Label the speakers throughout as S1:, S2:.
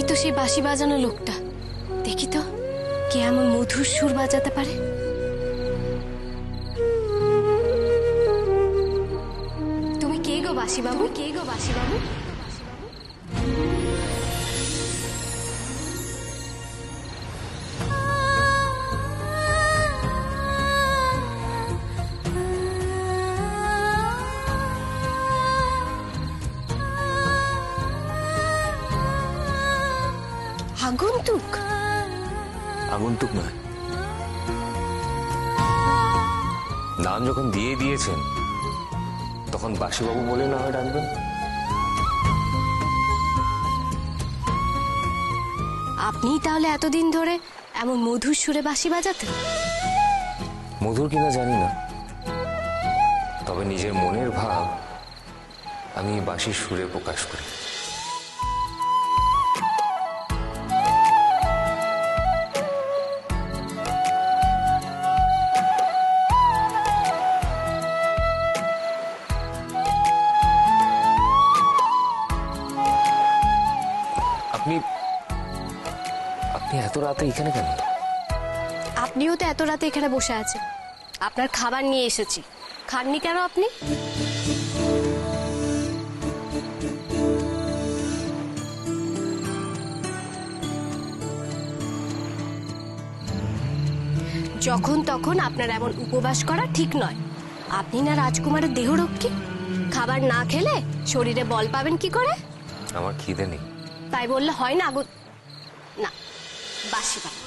S1: এই তো সেই বাঁশি বাজানো লোকটা। দেখি তো, কে এমন মধুর সুর বাজাতে পারে? তুমি কে গো বাসি বাবু কে গো বাসি বাবু আগন্তুক?
S2: আগন্তুক নয়। নাম যখন দিয়ে দিয়েছেন তখন বাসুবাবু বলে না হয় ডাকবেন?
S1: আপনি তাহলে এতদিন ধরে এমন মধুর সুরে বাঁশি বাজাতেন?
S2: মধুর কিনা জানি না। তবে নিজের মনের ভাব আমি বাঁশির সুরে প্রকাশ করি। আপনি আপনি এত রাতে এখানে কেন?
S1: আপনিও তো এত রাতে এখানে বসে আছেন। আপনার খাবার নিয়ে এসেছি। খাননি কেন আপনি? যখন তখন আপনার এমন উপবাস করা ঠিক নয়। আপনি না রাজকুমারের দেহরক্ষী? খাবার না খেলে শরীরে বল পাবেন কি করে?
S2: আমার খিদে নেই।
S1: তাই বললে হয় না আগত না, বাসি বাবা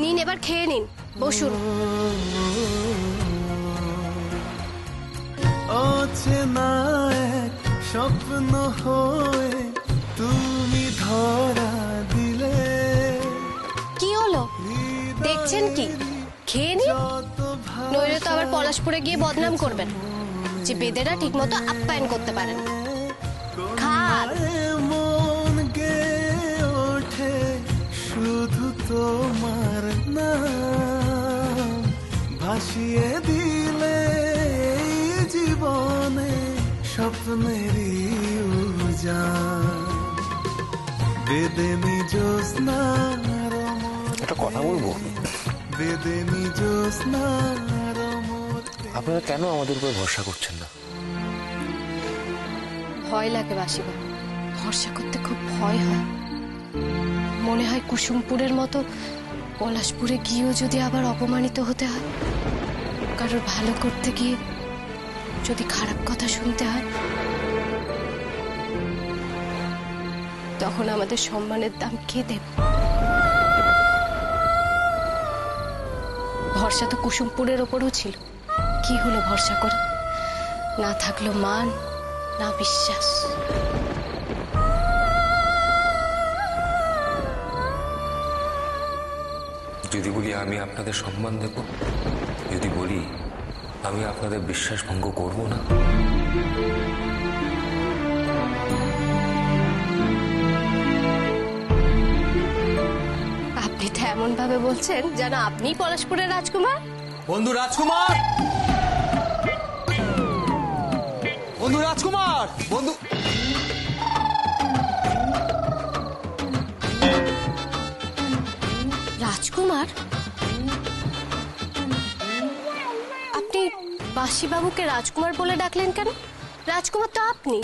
S1: নিন, এবার খেয়ে নিন, বসুন।
S3: অচেনা স্বপ্ন হয়ে
S1: খেয়ে নিন। নইলে তো আবার পলাশপুরে গিয়ে বদনাম করবেন। যে বেদেরা ঠিকমতো আপ্যায়ন করতে পারেন না। খান
S3: শুধু তোমার নাম ভাসিয়ে দিলে জীবনে স্বপ্নেরই উজান বেদেনি জ্যোৎস্নার মোর
S2: একটা কথা বলব? আপনারা কেন আমাদের উপর ভরসা করছেন না?
S1: ভয় লাগে বাসিবা। ভরসা করতে খুব ভয় হয়। মনে হয় কুসুমপুরের মতো পলাশপুরে গিয়েও যদি আবার অপমানিত হতে হয় কারোর ভালো করতে গিয়ে যদি খারাপ কথা শুনতে হয় তখন আমাদের সম্মানের দাম কে দেবে? ভরসা তো কুসুমপুরের ওপরও ছিল। কি হলো ভরসা করে? না থাকল মান, না বিশ্বাস।
S2: যদি বলি আমি আপনাদের সম্মান দেব, যদি বলি আমি আপনাদের বিশ্বাস ভঙ্গ করব না।
S1: বলছেন যেন আপনি পলাশপুরের রাজকুমার?
S4: বন্ধু রাজকুমার! বন্ধু রাজকুমার! বন্ধু
S1: রাজকুমার? আপনি বাসিবাবুকে রাজকুমার বলে ডাকলেন কেন? রাজকুমার তো আপনি।